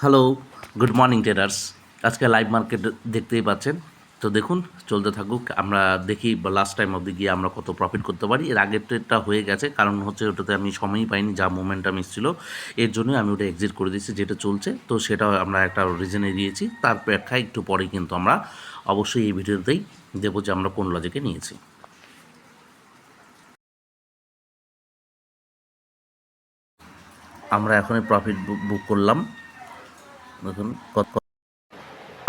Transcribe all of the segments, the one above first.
Hello good morning traders আজকে live market দেখতেই পাচ্ছেন। তো দেখুন, চলতে থাকুক, আমরা দেখি লাস্ট টাইম অবধি গিয়ে আমরা কত প্রফিট করতে পারি। এর আগের ট্রেডটা হয়ে গেছে, কারণ হচ্ছে ওটাতে আমি সময়ই পাইনি, যা মোমেন্টাম এসেছিল। এর জন্যই আমি ওটা এক্সিট করে দিয়েছি, যেটা চলছে। তো সেটা আমরা একটা রিজনে দিয়েছি। তার ব্যাখ্যা একটু পরেই কিন্তু আমরা অবশ্যই এই ভিডিওতেই দেবো যে আমরা কোন লজিকে নিয়েছি। আমরা এখনই প্রফিট বুক করলাম। দেখুন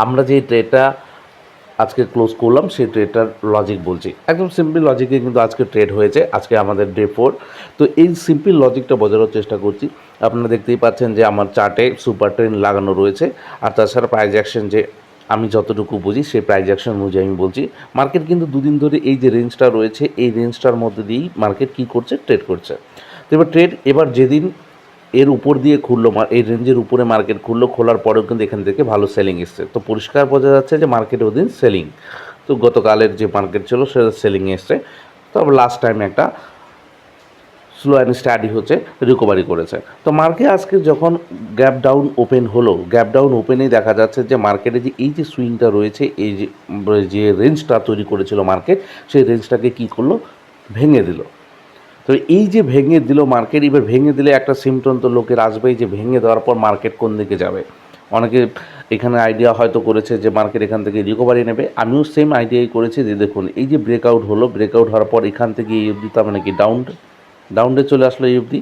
আমরা যে ট্রেডটা আজকে ক্লোজ করলাম, সেই ট্রেডটার লজিক বলছি। একদম সিম্পল লজিকে কিন্তু আজকে ট্রেড হয়েছে, আজকে আমাদের ডে ফোর তো এই সিম্পল লজিকটা বোঝানোর চেষ্টা করছি। আপনারা দেখতেই পাচ্ছেন যে আমার চার্টে সুপার ট্রেন লাগানো রয়েছে, আর তাছাড়া প্রাইজ অ্যাকশন যে আমি যতটুকু বুঝি, সেই প্রাইজ অ্যাকশন অনুযায়ী আমি বলছি। মার্কেট কিন্তু দুদিন ধরে এই যে রেঞ্জটা রয়েছে, এই রেঞ্জটার মধ্যে দিয়েই মার্কেট কী করছে? ট্রেড করছে। তো এবার ট্রেড এবার যেদিন এর উপর দিয়ে খুললো এই রেঞ্জের উপরে মার্কেট খুললো, খোলার পরেও কিন্তু এখান থেকে ভালো সেলিং এসছে। তো পরিষ্কার বোঝা যাচ্ছে যে মার্কেটে ওদিন সেলিং তো গতকালের যে মার্কেট ছিল, সেটা সেলিং এসছে। তবে লাস্ট টাইম একটা স্লো অ্যান্ড স্টাডি হচ্ছে রিকভারি করেছে। তো মার্কেট আজকে যখন গ্যাপ ডাউন ওপেন হলো গ্যাপ ডাউন ওপেনেই দেখা যাচ্ছে যে মার্কেটে যে এই যে সুইংটা রয়েছে, এই যে যে রেঞ্জটা তৈরি করেছিল মার্কেট সেই রেঞ্জটাকে কী করল? ভেঙে দিল। তো এই যে ভেঙে দিল মার্কেট এবার ভেঙে দিলে একটা সিমটন তো লোকের আসবেই যে ভেঙে দেওয়ার পর মার্কেট কোন দিকে যাবে। অনেকে এখানে আইডিয়া হয়তো করেছে যে মার্কেট এখান থেকে রিকভারি নেবে। আমিও সেম আইডিয়াই করেছি যে দেখুন, এই যে ব্রেকআউট হলো ব্রেকআউট হওয়ার পর এখান থেকে এই অবধি তার মানে কি ডাউন ডাউনডে চলে আসলো এই অবধি।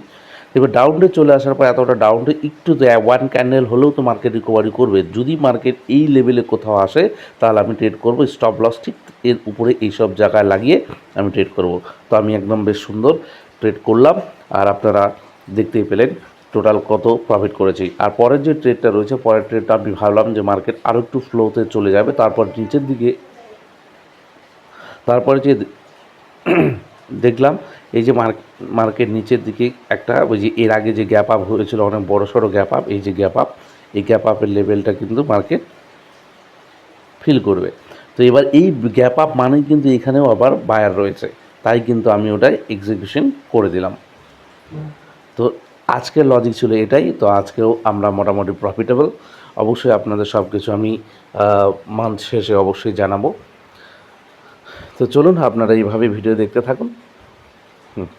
এবার ডাউনডে চলে আসার পর এতটা ডাউনডে একটু ওয়ান ক্যান্ডেল হলেও তো মার্কেট রিকভারি করবে। যদি মার্কেট এই লেভেলে কোথাও আসে, তাহলে আমি ট্রেড করব। স্টপ লস ঠিক এর উপরে এইসব জায়গায় লাগিয়ে আমি ট্রেড করব। তো আমি একদম বেশ সুন্দর ট্রেড করলাম। আর আপনারা দেখতেই পেলেন টোটাল কত প্রফিট করেছি। আর পরের যে ট্রেডটা রয়েছে, পরের ট্রেডটা আমি ভাবলাম যে মার্কেট আরও একটু ফ্লোতে চলে যাবে। তারপর নিচের দিকে, তারপরে যে দেখলাম, এই যে মার্কেট নিচের দিকে একটা, ওই যে এর আগে যে গ্যাপ আপ হয়েছিল, অনেক বড় সড়ো গ্যাপ আপ এই যে গ্যাপ আপ এই গ্যাপ আপের লেভেলটা কিন্তু মার্কেট ফিল করবে। তো এবার এই গ্যাপ আপ মানেই কিন্তু এখানেও আবার বায়ার রয়েছে। তাই কিন্তু আমি ওটাই এক্সিকিউশন করে দিলাম। তো আজকের লজিক ছিল এটাই, তো আজকেও আমরা মোটামুটি প্রফিটেবল অবশ্যই আপনাদের সব কিছু আমি মান্থ শেষে অবশ্যই জানাব। তো চলুন আপনারা এইভাবে ভিডিও দেখতে থাকুন। হুম।